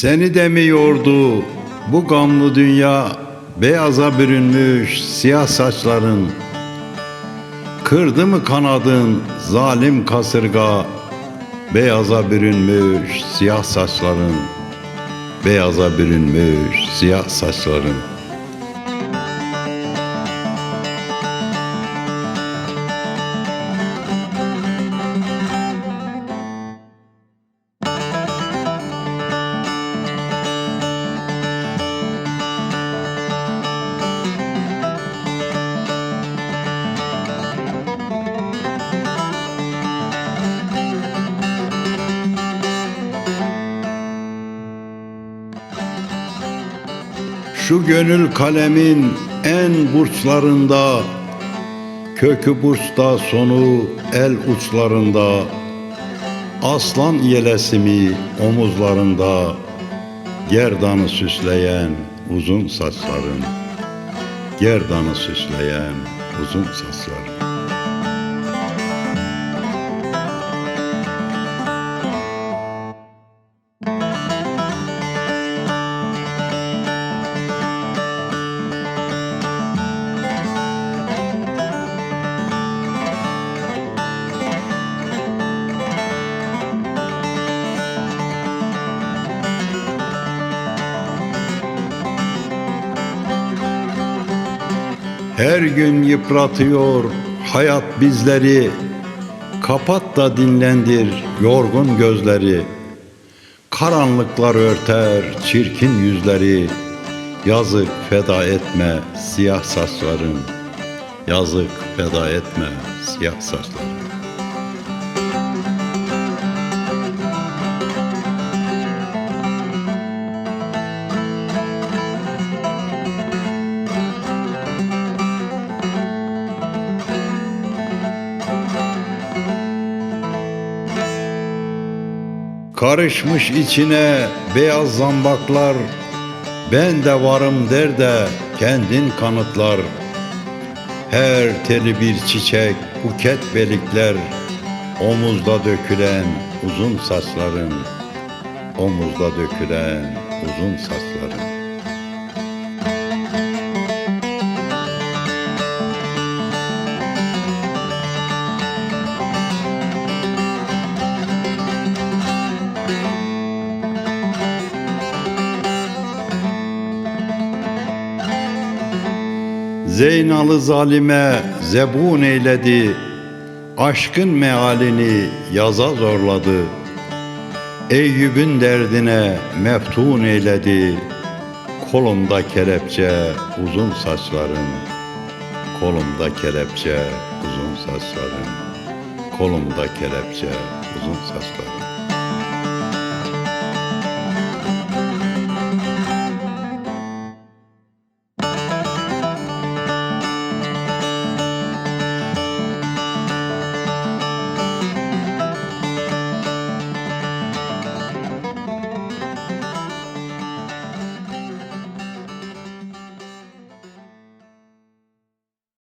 Seni de mi yordu bu gamlı dünya Beyaza bürünmüş siyah saçların. Kırdı mı kanadın zalim kasırga? Beyaza bürünmüş siyah saçların. Beyaza bürünmüş siyah saçların Şu gönül kalemin en burçlarında Kökü burçta sonu el uçlarında. Aslan yelesimi omuzlarında Gerdanı süsleyen uzun saçların Gerdanı süsleyen uzun saçların Her gün yıpratıyor hayat bizleri. Kapat da dinlendir yorgun gözleri. Karanlıklar örter çirkin yüzleri. Yazık feda etme siyah saçların. Yazık feda etme siyah saçların Karışmış içine beyaz zambaklar. Ben de varım der de kendin kanıtlar. Her teli bir çiçek buket belikler. Omuzda dökülen uzun saçların. Omuzda dökülen uzun saçların Zeynalı zalime zebun eyledi. Aşkın mealini yaza zorladı. Eyüp'ün derdine meftun eyledi. Kolumda kelepçe uzun saçların. Kolumda kelepçe uzun saçların. Kolumda kelepçe uzun saçların